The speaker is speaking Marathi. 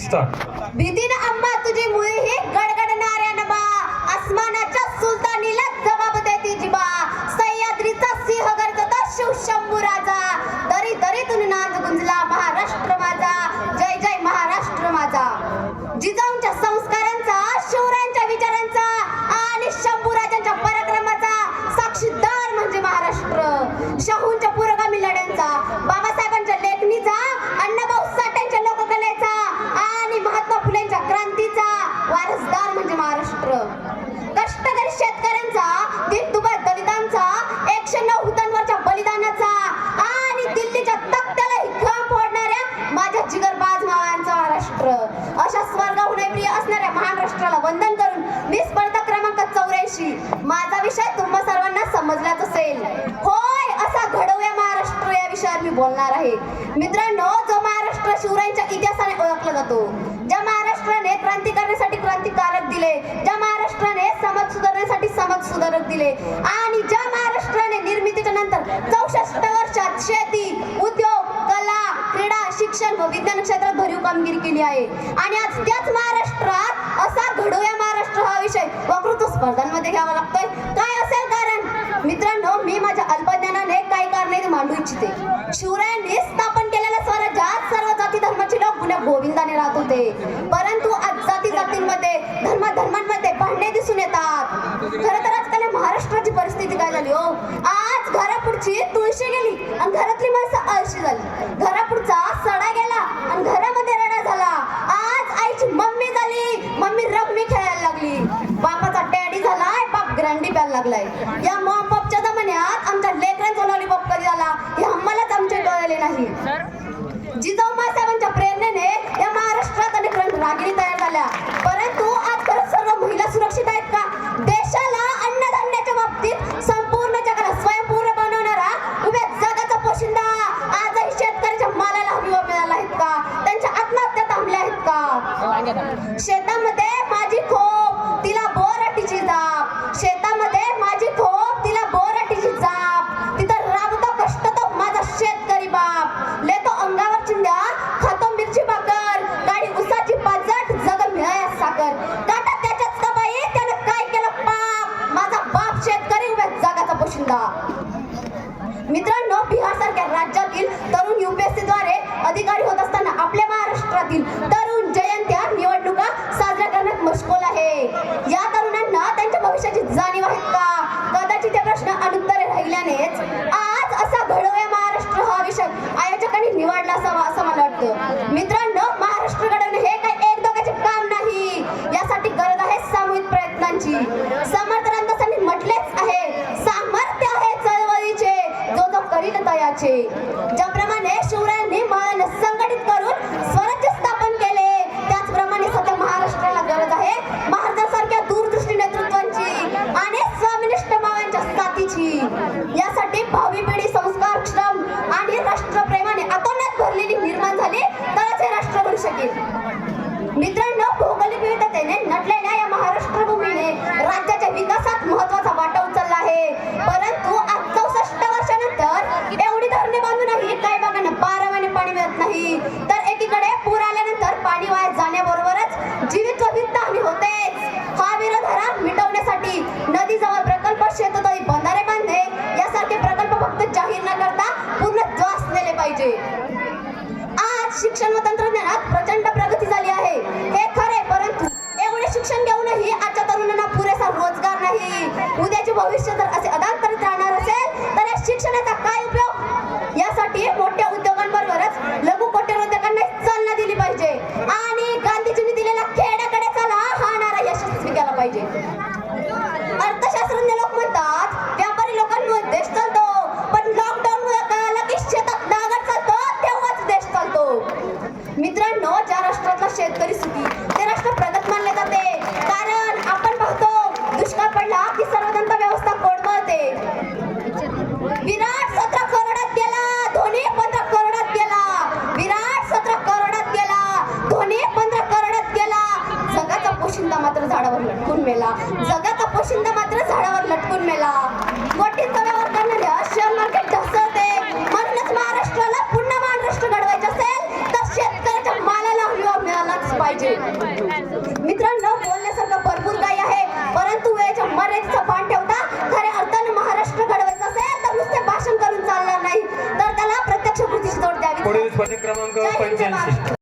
स्टार्ट ना अम्मा तुझी मुळे हे गडगडणाऱ्या नबा आसमानाच्या सुलतान असेल. होय असा घडवूया महाराष्ट्र या विषयावर मी बोलणार आहे. मित्रांनो जो महाराष्ट्र शिवरायांच्या इतिहासाने ओळखला जातो ज्या महाराष्ट्राने क्रांती करण्यासाठी क्रांतिकारक दिले ज्या महाराष्ट्राने समाज सुधारण्यासाठी समाज सुधारक दिले आणि ज्या महाराष्ट्राने निर्मितीच्या नंतर चौसष्ट वर्षात शेती उद्योग कला क्रीडा शिक्षण व विज्ञान क्षेत्रात भरीव कामगिरी केली आहे. आणि आज त्याच महाराष्ट्रात असा घडवूया महाराष्ट्र हा विषय वकृत्व स्पर्धांमध्ये घ्यावा लागतो. आपल्या गोविंदाने राहत होते. परंतु आज जाती जातींमध्ये धर्म धर्मांमध्ये भांडणे दिसून येतात. खरं तर आजकाल महाराष्ट्राची परिस्थिती काय झाली हो? आज घरापुढची तुळशी गेली आणि घरातली माणसं आळशी झाली. घरापुढचा सडा गेला आणि घरामध्ये रडा झाला. आज आईची मम्मी झाली. मम्मी रम्मी खेळायला लागली. बापाचा डॅडी झालाय बाप ग्रँडी प्यायला लागलाय. या मॉम बापच्या जमान्यात आमच्या लेकरांचा लॉलीपॉप कधी झाला? हे आम्हालाच आमच्या डोळ्याले नाही. जिजाऊ मासा शेतामध्ये माझी खोप तिला बोराटीची जाप. शेतामध्ये माझी खोप तिला बोराटीची जाप. तिथं राबतो कष्ट तो माझा शेतकरी बाप. लेतो अंगावर चिंध्या खातो मिरची भाकर. गाडी उसाची पाचट जग मिळाया साखर काटा त्याच्यात तबाई त्यानं काय केलं पाप? माझा बाप शेतकरी उभ्या जगाचा पोशिंदा मित्रांनो बिहार सारख्या राज्यातील तरुण युपीएससी द्वारे अधिकारी होत असताना आपल्या महाराष्ट्रातील 对 ಭವಿಷ್ಯದ झाडावर लटकून मेला. जगात पोशिंदा मात्र झाडावर लटकून मेला. मोठी तव्यावर करणारे शेअर मार्केट ढसळते म्हणूनच महाराष्ट्राला पुन्हा महाराष्ट्र घडवायचे असेल तर शेतकऱ्याच्या मालाला हवा मिळालाच पाहिजे. मित्रांनो बोलण्यासारखं भरपूर काही आहे परंतु वेळेच्या मर्यादेचा भान ठेवता खरे अर्थाने महाराष्ट्र घडवायचं असेल तर नुसते भाषण करून चालणार नाही. तर त्याला प्रत्यक्ष कृतीची जोड द्यावी. पुढील क्रमांक पंच्याऐंशी.